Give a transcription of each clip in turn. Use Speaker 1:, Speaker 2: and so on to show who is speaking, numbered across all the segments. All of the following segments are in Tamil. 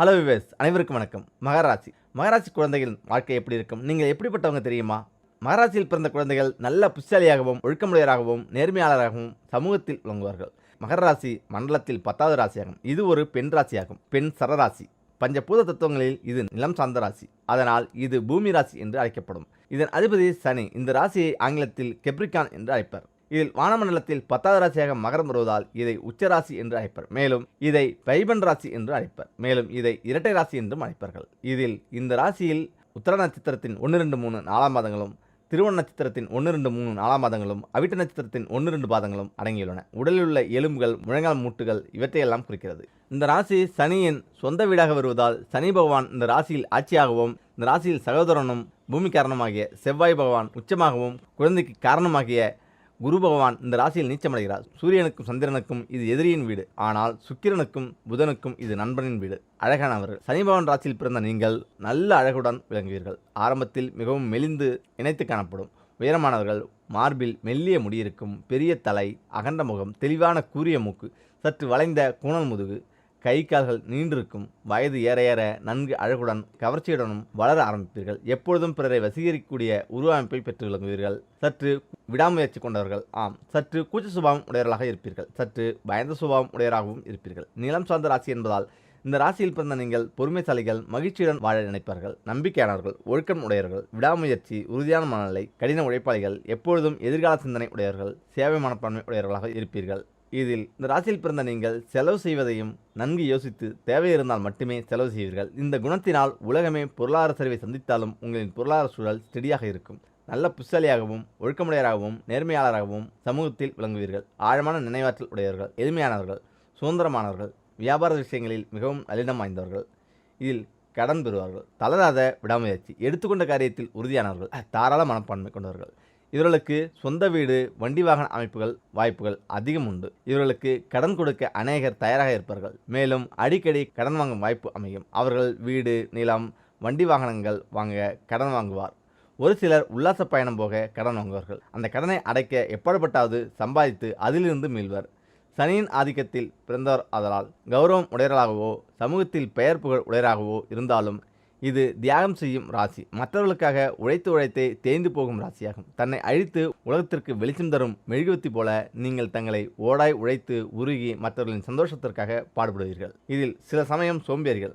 Speaker 1: ஹலோ விவேஸ் அனைவருக்கும் வணக்கம். மகராசி. மகராசி குழந்தைகளின் வாழ்க்கை எப்படி இருக்கும்? நீங்கள் எப்படிப்பட்டவங்க தெரியுமா? மகராசியில் பிறந்த குழந்தைகள் நல்ல புத்திசாலியாகவும் ஒழுக்கமுடையராகவும் நேர்மையாளராகவும் சமூகத்தில் விளங்குவார்கள். மகர ராசி மண்டலத்தில் பத்தாவது ராசியாகும். இது ஒரு பெண் ராசியாகும். பெண் சரராசி. பஞ்சபூத தத்துவங்களில் இது நிலம் சார்ந்த ராசி. அதனால் இது பூமி ராசி என்று அழைக்கப்படும். இதன் அதிபதி சனி. இந்த ராசியை ஆங்கிலத்தில் கெப்ரிகான் என்று அழைப்பர். இதில் வானமண்டலத்தில் பத்தாவது ராசியாக மகரம் வருவதால் இதை உச்சராசி என்று அழைப்பர். மேலும் இதை பைபன் ராசி என்று அழைப்பர். மேலும் இதை இரட்டை ராசி என்றும் அழைப்பார்கள். இதில் இந்த ராசியில் உத்தர நட்சத்திரத்தின் ஒன்று ரெண்டு மூணு நாலாம் பாதங்களும் திருவண்ண நட்சத்திரத்தின் ஒன்று ரெண்டு மூணு நாலாம் பாதங்களும் அவிட்ட நட்சத்திரத்தின் ஒன்று ரெண்டு பாதங்களும் அடங்கியுள்ளன. உடலில் உள்ள எலும்புகள் முழங்கால் மூட்டுகள் இவற்றையெல்லாம் குறிக்கிறது. இந்த ராசி சனியின் சொந்த வீடாக வருவதால் சனி பகவான் இந்த ராசியில் ஆட்சியாகவும் இந்த ராசியில் சகோதரனும் பூமி காரணமாகிய செவ்வாய் பகவான் உச்சமாகவும் குழந்தைக்கு காரணமாகிய குரு பகவான் இந்த ராசியில் நீச்சமடைகிறார். சூரியனுக்கும் சந்திரனுக்கும் இது எதிரியின் வீடு. ஆனால் சுக்கிரனுக்கும் புதனுக்கும் இது நண்பனின் வீடு. அழகானவர்கள் சனி பகவான் ராசியில் பிறந்த நீங்கள் நல்ல அழகுடன் விளங்குவீர்கள். ஆரம்பத்தில் மிகவும் மெலிந்து இணைத்து காணப்படும். உயரமானவர்கள் மார்பில் மெல்லிய முடியிருக்கும் பெரிய தலை அகண்ட முகம் தெளிவான கூரிய மூக்கு சற்று வளைந்த கூணல் முதுகு கை கால்கள் நீண்டிருக்கும் வயது ஏற ஏற நன்கு அழகுடன் கவர்ச்சியுடனும் வளர ஆரம்பிப்பீர்கள். எப்பொழுதும் பிறரை வசீகரிக்கக்கூடிய உருவமைப்பை பெற்று விளங்குவீர்கள் சற்று விடாமுயற்சி கொண்டவர்கள் ஆம். சற்று கூச்ச சுபாவம் உடையவர்களாக இருப்பீர்கள். சற்று பயந்த சுபாவம் உடையவராகவும் இருப்பீர்கள். நிலம் சார்ந்த ராசி என்பதால் இந்த ராசியில் பிறந்த நீங்கள் பொறுமைசாலிகள் மகிழ்ச்சியுடன் வாழ நினைப்பார்கள். நம்பிக்கையானவர்கள் ஒழுக்கம் உடையவர்கள் விடாமுயற்சி உறுதியான மனநிலை கடின உழைப்பாளிகள் எப்பொழுதும் எதிர்கால சிந்தனை உடையவர்கள் சேவை மனப்பான்மை உடையவர்களாக இருப்பீர்கள். இதில் இந்த ராசியில் பிறந்த நீங்கள் செலவு செய்வதையும் நன்கு யோசித்து தேவை இருந்தால் மட்டுமே செலவு செய்வீர்கள். இந்த குணத்தினால் உலகமே பொருளாதார சரிவை சந்தித்தாலும் உங்களின் பொருளாதார சூழல் ஸ்டெடியாக இருக்கும். நல்ல புத்தாலியாகவும் ஒழுக்கமுடையராகவும் நேர்மையாளராகவும் சமூகத்தில் விளங்குவீர்கள். ஆழமான நினைவாற்றல் உடையவர்கள் எளிமையானவர்கள் சுதந்திரமானவர்கள் வியாபார விஷயங்களில் மிகவும் நளினம் வாய்ந்தவர்கள். இதில் கடன் பெறுவார்கள். தளராத விடாமுயற்சி எடுத்துக்கொண்ட காரியத்தில் உறுதியானவர்கள். தாராள மனப்பான்மை கொண்டவர்கள். இவர்களுக்கு சொந்த வீடு வண்டி வாகன அமைப்புகள் வாய்ப்புகள் அதிகம் உண்டு. இவர்களுக்கு கடன் கொடுக்க அநேகர் தயாராக இருப்பார்கள். மேலும் அடிக்கடி கடன் வாங்கும் வாய்ப்பு அமையும். அவர்கள் வீடு நிலம் வண்டி வாகனங்கள் வாங்க கடன் வாங்குவார். ஒரு சிலர் உல்லாச பயணம் போக கடன் வாங்குவார்கள். அந்த கடனை அடைக்க எப்படிப்பட்டாவது சம்பாதித்து அதிலிருந்து மீள்வர். சனியின் ஆதிக்கத்தில் பிறந்தவர் ஆதலால் கௌரவம் உடையராகவோ சமூகத்தில் பெயர் புகழ் உடையராகவோ இருந்தாலும் இது தியாகம் செய்யும் ராசி. மற்றவர்களுக்காக உழைத்து உழைத்தே தேய்ந்து போகும் ராசியாகும். தன்னை அழித்து உலகத்திற்கு வெளிச்சம் தரும் மெழுகுவத்தி போல நீங்கள் தங்களை ஓடாய் உழைத்து உருகி மற்றவர்களின் சந்தோஷத்திற்காக பாடுபடுவீர்கள். இதில் சில சமயம் சோம்பேறிகள்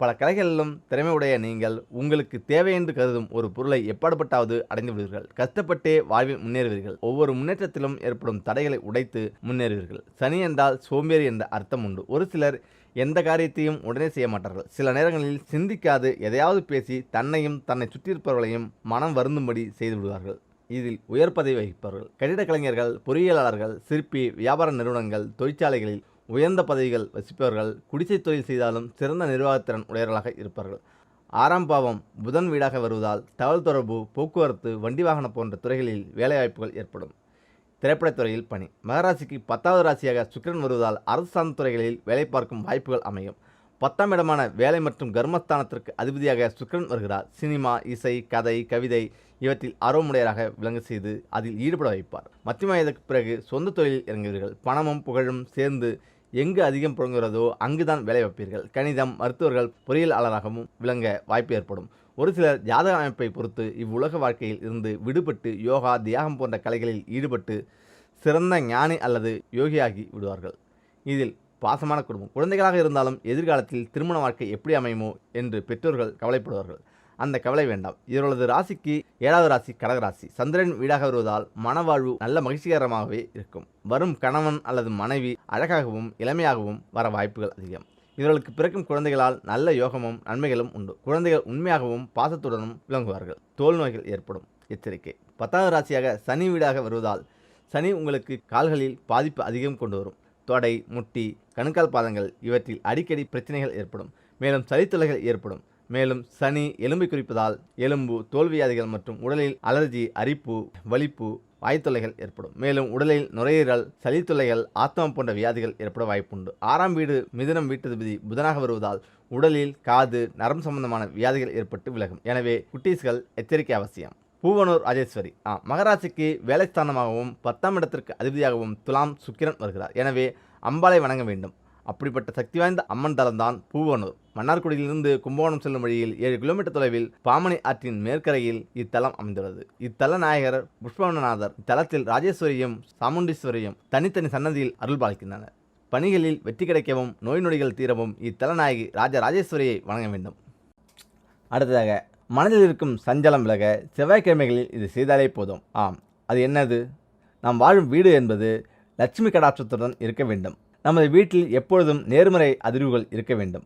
Speaker 1: பல கலைகளிலும் திறமையுடைய நீங்கள் உங்களுக்கு தேவை என்று கருதும் ஒரு பொருளை எப்பாடுபட்டாவது அடைந்து விடுவீர்கள் கஷ்டப்பட்டே வாழ்வில் முன்னேறுவீர்கள். ஒவ்வொரு முன்னேற்றத்திலும் ஏற்படும் தடைகளை உடைத்து முன்னேறுவீர்கள். சனி என்றால் சோம்பேறி என்ற அர்த்தம் உண்டு. ஒரு சிலர் எந்த காரியத்தையும் உடனே செய்ய மாட்டார்கள். சில நேரங்களில் சிந்திக்காது எதையாவது பேசி தன்னையும் தன்னை சுற்றியிருப்பவர்களையும் மனம் வருந்தும்படி செய்து விடுவார்கள். இதில் உயர் பதவி வகிப்பவர்கள். கட்டிடக் கலைஞர்கள் பொறியியலாளர்கள் சிற்பி வியாபார நிறுவனங்கள் தொழிற்சாலைகளில் உயர்ந்த பதவிகள் வசிப்பவர்கள் குடிசை தொழில் செய்தாலும் சிறந்த நிர்வாகத்திறன் உடையவர்களாக இருப்பார்கள். ஆறாம் பாவம் புதன் வீடாக வருவதால் தகவல் தொடர்பு போக்குவரத்து வண்டி வாகனம் போன்ற துறைகளில் வேலைவாய்ப்புகள் ஏற்படும். திரைப்படத்துறையில் பணி. மகராசிக்கு பத்தாவது ராசியாக சுக்கிரன் வருவதால் அரசு சார்ந்த துறைகளில் வேலை பார்க்கும் வாய்ப்புகள் அமையும். பத்தாம் இடமான வேலை மற்றும் கர்மஸ்தானத்திற்கு அதிபதியாக சுக்கிரன் வருகிறார். சினிமா இசை கதை கவிதை இவற்றில் ஆர்வமுடையராக விளங்க செய்து அதில் ஈடுபட வைப்பார். மத்திய வயதுக்கு பிறகு சொந்த தொழிலில் இறங்குவீர்கள். பணமும் புகழும் சேர்ந்து எங்கு அதிகம் புழங்குகிறதோ அங்குதான் வேலை வைப்பீர்கள். கணிதம் மருத்துவர்கள் பொறியியலாளராகவும் விளங்க வாய்ப்பு ஏற்படும். ஒரு சிலர் ஜாதக அமைப்பை பொறுத்து இவ்வுலக வாழ்க்கையில் இருந்து விடுபட்டு யோகா தியாகம் போன்ற கலைகளில் ஈடுபட்டு சிறந்த ஞானி அல்லது யோகியாகி விடுவார்கள். இதில் பாசமான குடும்பம். குழந்தைகளாக இருந்தாலும் எதிர்காலத்தில் திருமண வாழ்க்கை எப்படி அமையுமோ என்று பெற்றோர்கள் கவலைப்படுவார்கள். அந்த கவலை வேண்டாம். இவர்களது ராசிக்கு ஏழாவது ராசி கடகராசி சந்திரன் வீடாக வருவதால் மனவாழ்வு நல்ல மகிழ்ச்சிகரமாகவே இருக்கும். வரும் கணவன் அல்லது மனைவி அழகாகவும் இளமையாகவும் வர வாய்ப்புகள் அதிகம். இவர்களுக்கு பிறக்கும் குழந்தைகளால் நல்ல யோகமும் நன்மைகளும் உண்டு. குழந்தைகள் உண்மையாகவும் பாசத்துடனும் விளங்குவார்கள். தோல் நோய்கள் ஏற்படும். எச்சரிக்கை. பத்தாவது ராசியாக சனி வீடாக வருவதால் சனி உங்களுக்கு கால்களில் பாதிப்பு அதிகம் கொண்டு வரும். தொடை முட்டி கணுக்கால் பாதங்கள் இவற்றில் அடிக்கடி பிரச்சனைகள் ஏற்படும். மேலும் சளித்தொல்லைகள் ஏற்படும். மேலும் சனி எலும்பை குறிப்பதால் எலும்பு தோல்வியாதிகள் மற்றும் உடலில் அலர்ஜி அரிப்பு வலிப்பு வாய்த்தொல்லைகள் ஏற்படும். மேலும் உடலில் நுரையீரல் சளித்தொல்லைகள் ஆத்மம் போன்ற வியாதிகள் ஏற்பட வாய்ப்புண்டு. ஆறாம் வீடு மிதனம் வீட்டதிபதி புதனாக வருவதால் உடலில் காது நரம் சம்பந்தமான வியாதிகள் ஏற்பட்டு விலகும். எனவே குட்டீஸ்கள் எச்சரிக்கை அவசியம். பூவனூர் ராஜேஸ்வரி. ஆ மகராசிக்கு வேலைஸ்தானமாகவும் பத்தாம் இடத்திற்கு அதிபதியாகவும் துலாம் சுக்கிரன் வருகிறார். எனவே அம்பாளை வணங்க வேண்டும். அப்படிப்பட்ட சக்தி வாய்ந்த அம்மன் தலம்தான் பூவனூர். மன்னார்குடியிலிருந்து கும்பகோணம் செல்லும் வழியில் ஏழு கிலோமீட்டர் தொலைவில் பாமணி ஆற்றின் மேற்கரையில் இத்தலம் அமைந்துள்ளது. இத்தல நாயகர் புஷ்பவனநாதர் இத்தலத்தில் ராஜேஸ்வரியும் சாமுண்டீஸ்வரியும் தனித்தனி சன்னதியில் அருள் பாலிக்கின்றனர். பணிகளில் வெற்றி கிடைக்கவும் நோய் நொடிகள் தீரவும் இத்தலநாயகி ராஜ ராஜேஸ்வரியை வணங்க வேண்டும். அடுத்ததாக மனதில் இருக்கும் சஞ்சலம் விலக செவ்வாய்க்கிழமைகளில் இது செய்தாலே போதும். ஆம் அது என்னது? நாம் வாழும் வீடு என்பது லட்சுமி கடாட்சத்துடன் இருக்க வேண்டும். நமது வீட்டில் எப்பொழுதும் நேர்மறை அதிர்வுகள் இருக்க வேண்டும்.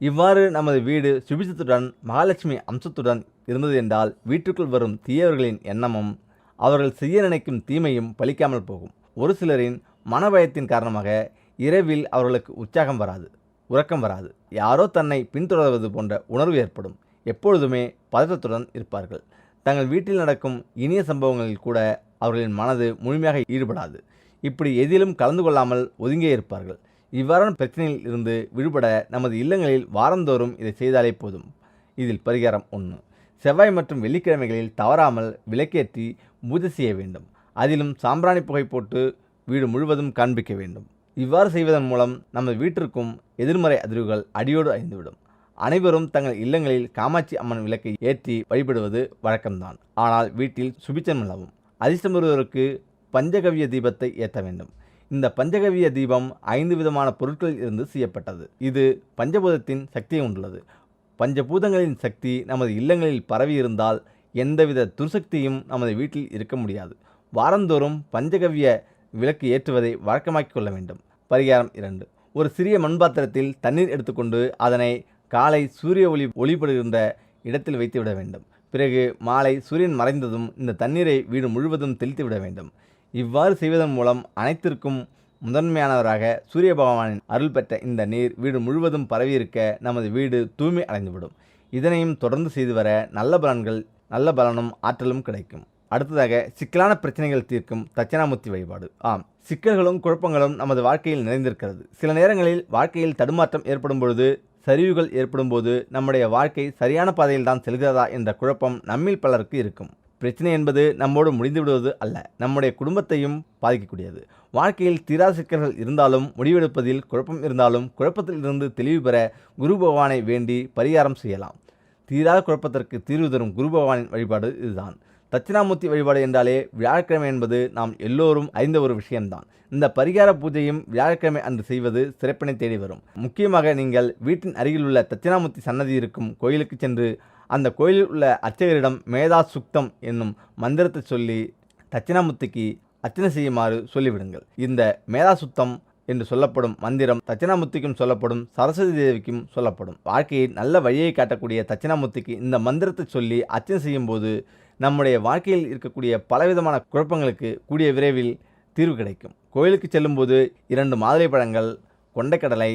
Speaker 1: இவ்வாறு நமது வீடு சுபிச்சத்துடன் மகாலட்சுமி அம்சத்துடன் இருந்தது என்றால் வீட்டுக்குள் வரும் தீயவர்களின் எண்ணமும் அவர்கள் செய்ய நினைக்கும் தீமையும் பலிக்காமல் போகும். ஒரு சிலரின் மனபயத்தின் காரணமாக இரவில் அவர்களுக்கு உற்சாகம் வராது உறக்கம் வராது. யாரோ தன்னை பின்தொடர்வது போன்ற உணர்வு ஏற்படும். எப்பொழுதுமே பதற்றத்துடன் இருப்பார்கள். தங்கள் வீட்டில் நடக்கும் இனிய சம்பவங்களில் கூட அவர்களின் மனது முழுமையாக ஈடுபடாது. இப்படி எதிலும் கலந்து கொள்ளாமல் ஒதுங்கே இருப்பார்கள். இவ்வாறான பிரச்சனையில் இருந்து விடுபட நமது இல்லங்களில் வாரந்தோறும் இதை செய்தாலே போதும். இதில் பரிகாரம் ஒன்று. செவ்வாய் மற்றும் வெள்ளிக்கிழமைகளில் தவறாமல் விளக்கேற்றி பூஜை செய்ய வேண்டும். அதிலும் சாம்பிராணி புகை போட்டு வீடு முழுவதும் காண்பிக்க வேண்டும். இவ்வாறு செய்வதன் மூலம் நமது வீட்டிற்கும் எதிர்மறை அதிர்வுகள் அடியோடு அழிந்துவிடும். அனைவரும் தங்கள் இல்லங்களில் காமாட்சி அம்மன் விளக்கை ஏற்றி வழிபடுவது வழக்கம்தான். ஆனால் வீட்டில் சுபிச்சம் நிலவும். அதிர்ஷ்டம் வருவதற்கு பஞ்சகவிய தீபத்தை ஏற்ற வேண்டும். இந்த பஞ்சகவிய தீபம் ஐந்து விதமான பொருட்களில் இருந்து செய்யப்பட்டது. இது பஞ்சபூதத்தின் சக்தியை கொண்டுள்ளது பஞ்சபூதங்களின் சக்தி நமது இல்லங்களில் பரவி இருந்தால் எந்தவித துர்சக்தியும் நமது வீட்டில் இருக்க முடியாது. வாரந்தோறும் பஞ்சகவ்ய விளக்கு ஏற்றுவதை வழக்கமாக்கிக் கொள்ள வேண்டும். பரிகாரம் இரண்டு. ஒரு சிறிய மண்பாத்திரத்தில் தண்ணீர் எடுத்துக்கொண்டு அதனை காலை சூரிய ஒளி ஒளிபடுகின்ற இடத்தில் வைத்துவிட வேண்டும். பிறகு மாலை சூரியன் மறைந்ததும் இந்த தண்ணீரை வீடு முழுவதும் தெளித்து விட வேண்டும். இவ்வாறு செய்வதன் மூலம் அனைத்திற்கும் முதன்மையானவராக சூரிய பகவானின் அருள் பெற்ற இந்த நீர் வீடு முழுவதும் பரவியிருக்க நமது வீடு தூய்மை அடைந்துவிடும். இதனையும் தொடர்ந்து செய்து வர நல்ல பலன்கள் நல்ல பலனும் ஆற்றலும் கிடைக்கும். அடுத்ததாக சிக்கலான பிரச்சனைகள் தீர்க்கும் தட்சிணாமூர்த்தி வழிபாடு. ஆம் சிக்கல்களும் குழப்பங்களும் நமது வாழ்க்கையில் நிறைந்திருக்கிறது. சில நேரங்களில் வாழ்க்கையில் தடுமாற்றம் ஏற்படும் பொழுது சரிவுகள் ஏற்படும் போது நம்முடைய வாழ்க்கை சரியான பாதையில் தான் செல்கிறதா என்ற குழப்பம் நம்மில் பலருக்கு இருக்கும். பிரச்சனை என்பது நம்மோடு முடிந்து விடுவது அல்ல. நம்முடைய குடும்பத்தையும் பாதிக்கக்கூடியது. வாழ்க்கையில் தீரா சிக்கல்கள் இருந்தாலும் முடிவெடுப்பதில் குழப்பம் இருந்தாலும் குழப்பத்தில் இருந்து தெளிவு பெற குரு பகவானை வேண்டி பரிகாரம் செய்யலாம். தீராத குழப்பத்திற்கு தீர்வு தரும் குரு பகவானின் வழிபாடு இதுதான். தட்சிணாமூர்த்தி வழிபாடு என்றாலே வியாழக்கிழமை என்பது நாம் எல்லோரும் அறிந்த ஒரு விஷயம்தான். இந்த பரிகார பூஜையும் வியாழக்கிழமை அன்று செய்வது சிறப்பினை தேடி வரும். முக்கியமாக நீங்கள் வீட்டின் அருகில் உள்ள தட்சிணாமூர்த்தி சன்னதி இருக்கும் கோயிலுக்கு சென்று அந்த கோயிலில் உள்ள அர்ச்சகரிடம் மேதா சுக்தம் என்னும் மந்திரத்தை சொல்லி தட்சிணாமூர்த்திக்கு அர்ச்சனை செய்யுமாறு சொல்லிவிடுங்கள். இந்த மேதா சுத்தம் என்று சொல்லப்படும் மந்திரம் தட்சிணாமூர்த்திக்கும் சொல்லப்படும் சரஸ்வதி தேவிக்கும் சொல்லப்படும். வாழ்க்கையை நல்ல வழியை காட்டக்கூடிய தட்சிணாமூர்த்திக்கு இந்த மந்திரத்தை சொல்லி அர்ச்சனை செய்யும்போது நம்முடைய வாழ்க்கையில் இருக்கக்கூடிய பலவிதமான குழப்பங்களுக்கு கூடிய விரைவில் தீர்வு கிடைக்கும். கோயிலுக்கு செல்லும்போது இரண்டு மாதுளை பழங்கள் கொண்டைக்கடலை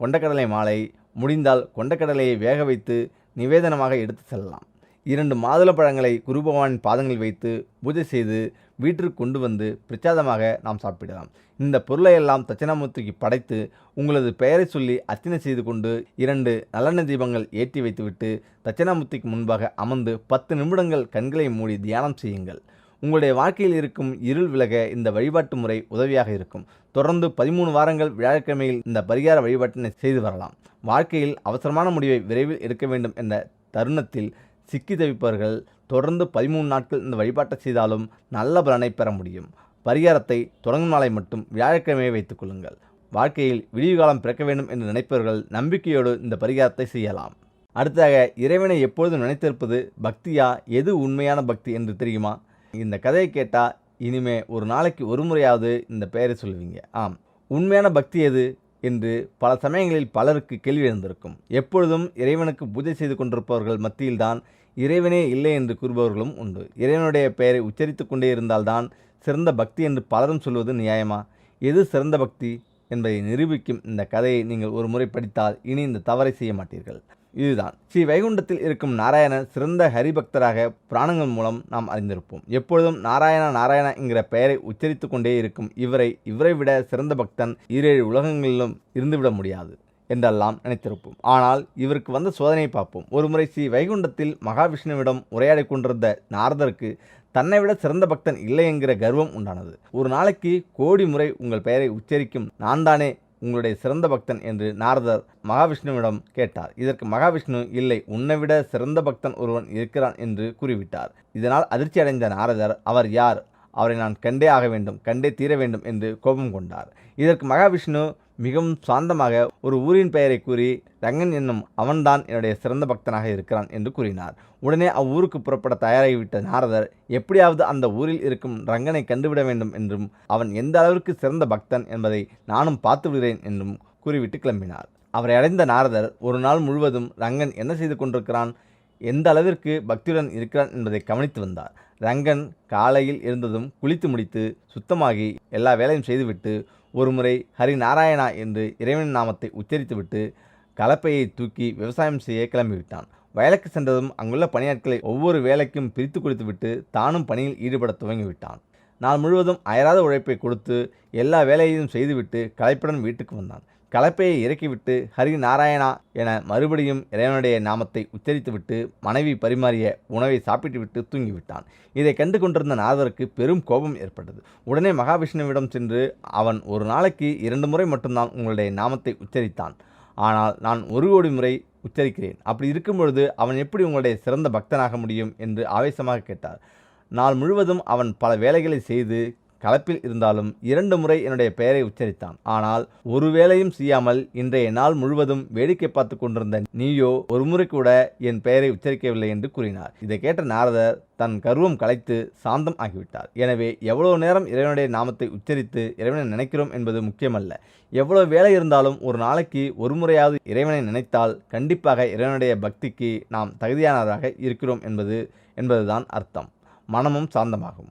Speaker 1: கொண்டக்கடலை மாலை முடிந்தால் கொண்டக்கடலையை வேக வைத்து நிவேதனமாக எடுத்து செல்லலாம். இரண்டு மாதுளை பழங்களை குரு பாதங்களில் வைத்து பூஜை செய்து வீட்டிற்கு கொண்டு வந்து பிரசாதமாக நாம் சாப்பிடலாம். இந்த பொருளை எல்லாம் தட்சிணாமூர்த்திக்கு படைத்து உங்களது பெயரை சொல்லி அர்ச்சனை செய்து கொண்டு இரண்டு நலன தீபங்கள் ஏற்றி வைத்துவிட்டு தட்சிணாமூர்த்திக்கு முன்பாக அமர்ந்து பத்து நிமிடங்கள் கண்களை மூடி தியானம் செய்யுங்கள். உங்களுடைய வாழ்க்கையில் இருக்கும் இருள் விலக இந்த வழிபாட்டு முறை உதவியாக இருக்கும். தொடர்ந்து பதிமூணு வாரங்கள் வியாழக்கிழமையில் இந்த பரிகார வழிபாட்டினை செய்து வரலாம். வாழ்க்கையில் அவசரமான முடிவை விரைவில் எடுக்க வேண்டும் என்ற தருணத்தில் சிக்கி தவிப்பவர்கள் தொடர்ந்து பதிமூணு நாட்கள் இந்த வழிபாட்டை செய்தாலும் நல்ல பலனை பெற முடியும். பரிகாரத்தை தொடங்கும் நாளை மட்டும் வியாழக்கிழமையை வைத்துக் கொள்ளுங்கள். வாழ்க்கையில் விடிவு காலம் பிறக்க வேண்டும் என்று நினைப்பவர்கள் நம்பிக்கையோடு இந்த பரிகாரத்தை செய்யலாம். அடுத்ததாக இறைவனை எப்பொழுதும் நினைத்திருப்பது பக்தியா? எது உண்மையான பக்தி என்று தெரியுமா? இந்த கதையை கேட்டால் இனிமே ஒரு நாளைக்கு ஒரு முறையாவது இந்த பெயரை சொல்லுவீங்க. ஆம். உண்மையான பக்தி எது? என்று பல சமயங்களில் பலருக்கு கேள்வி எழுந்திருக்கும். எப்பொழுதும் இறைவனுக்கு பூஜை செய்து கொண்டிருப்பவர்கள் மத்தியில்தான் இறைவனே இல்லை என்று கூறுபவர்களும் உண்டு. இறைவனுடைய பெயரை உச்சரித்து கொண்டே இருந்தால்தான் சிறந்த பக்தி என்று பலரும் சொல்வது நியாயமா? எது சிறந்த பக்தி என்பதை நிரூபிக்கும் இந்த கதையை நீங்கள் ஒரு முறை படித்தால் இனி இந்த தவறை செய்ய மாட்டீர்கள். இதுதான். ஸ்ரீ வைகுண்டத்தில் இருக்கும் நாராயணன் சிறந்த ஹரிபக்தராக புராணங்கள் மூலம் நாம் அறிந்திருப்போம். எப்பொழுதும் நாராயணா நாராயணா என்கிற பெயரை உச்சரித்து கொண்டே இருக்கும் இவரை இவரை விட சிறந்த பக்தன் ஈரேழு உலகங்களிலும் இருந்துவிட முடியாது என்றெல்லாம் நினைத்திருப்போம். ஆனால் இவருக்கு வந்த சோதனையை பார்ப்போம். ஒருமுறை ஸ்ரீ வைகுண்டத்தில் மகாவிஷ்ணுவிடம் உரையாடி கொண்டிருந்த நாரதருக்கு தன்னை விட சிறந்த பக்தன் இல்லை என்கிற கர்வம் உண்டானது. ஒரு நாளைக்கு கோடி முறை உங்கள் பெயரை உச்சரிக்கும் நான் தானே உங்களுடைய சிறந்த பக்தன் என்று நாரதர் மகாவிஷ்ணுவிடம் கேட்டார். இதற்கு மகாவிஷ்ணு இல்லை உன்னை விட சிறந்த பக்தன் ஒருவன் இருக்கிறான் என்று கூறிவிட்டார். இதனால் அதிர்ச்சி அடைந்த நாரதர் அவர் யார்? அவரை நான் கண்டே ஆக வேண்டும் கண்டே தீர வேண்டும் என்று கோபம் கொண்டார். இதற்கு மகாவிஷ்ணு மிகவும் சாந்தமாக ஒரு ஊரின் பெயரை கூறி ரங்கன் என்னும் அவன்தான் என்னுடைய சிறந்த பக்தனாக இருக்கிறான் என்று கூறினார். உடனே அவ்வூருக்கு புறப்பட தயாராகிவிட்ட நாரதர் எப்படியாவது அந்த ஊரில் இருக்கும் ரங்கனை கண்டுவிட வேண்டும் என்றும் அவன் எந்த அளவிற்கு சிறந்த பக்தன் என்பதை நானும் பார்த்து விடுகிறேன் என்றும் கூறிவிட்டு கிளம்பினார். அவரை அடைந்த நாரதர் ஒரு நாள் முழுவதும் ரங்கன் என்ன செய்து கொண்டிருக்கிறான் எந்த அளவிற்கு பக்தியுடன் இருக்கிறான் என்பதை கவனித்து வந்தார். ரங்கன் காலையில் இருந்ததும் குளித்து முடித்து சுத்தமாகி எல்லா வேலையும் செய்துவிட்டு ஒருமுறை ஹரி நாராயணா என்று இறைவன் நாமத்தை உச்சரித்துவிட்டு கலப்பையை தூக்கி விவசாயம் செய்ய கிளம்பிவிட்டான். வயலுக்கு சென்றதும் அங்குள்ள பணியாட்களை ஒவ்வொரு வேலைக்கும் பிரித்து கொடுத்துவிட்டு தானும் பணியில் ஈடுபட துவங்கிவிட்டான். நாள் முழுவதும் அயராத உழைப்பை கொடுத்து எல்லா வேலையையும் செய்துவிட்டு கலைப்புடன் வீட்டுக்கு வந்தான். கலப்பையை இறக்கிவிட்டு ஹரி நாராயணா என மறுபடியும் இறைவனுடைய நாமத்தை உச்சரித்துவிட்டு மனைவி பரிமாறிய உணவை சாப்பிட்டுவிட்டு தூங்கிவிட்டான். இதை கண்டு கொண்டிருந்த நாதருக்கு பெரும் கோபம் ஏற்பட்டது. உடனே மகாவிஷ்ணுவிடம் சென்று அவன் ஒரு நாளைக்கு இரண்டு முறை மட்டும்தான் உங்களுடைய நாமத்தை உச்சரித்தான். ஆனால் நான் ஒரு கோடி முறை உச்சரிக்கிறேன். அப்படி இருக்கும் பொழுது அவன் எப்படி உங்களுடைய சிறந்த பக்தனாக முடியும் என்று ஆவேசமாக கேட்டார். நாள் முழுவதும் அவன் பல வேலைகளை செய்து கலப்பில் இருந்தாலும் இரண்டு முறை என்னுடைய பெயரை உச்சரித்தான். ஆனால் ஒரு வேலையும் செய்யாமல் இன்றைய நாள் முழுவதும் வேடிக்கை பார்த்து கொண்டிருந்த நீயோ ஒரு முறை கூட என் பெயரை உச்சரிக்கவில்லை என்று கூறினார். இதை கேட்ட நாரதர் தன் கர்வம் கலைத்து சாந்தம் ஆகிவிட்டார். எனவே எவ்வளவு நேரம் இறைவனுடைய நாமத்தை உச்சரித்து இறைவனை நினைக்கிறோம் என்பது முக்கியமல்ல. எவ்வளவு வேலை இருந்தாலும் ஒரு நாளைக்கு ஒரு முறையாவது இறைவனை நினைத்தால் கண்டிப்பாக இறைவனுடைய பக்திக்கு நாம் தகுதியானவராக இருக்கிறோம் என்பது என்பதுதான் அர்த்தம். மனமும் சாந்தமாகும்.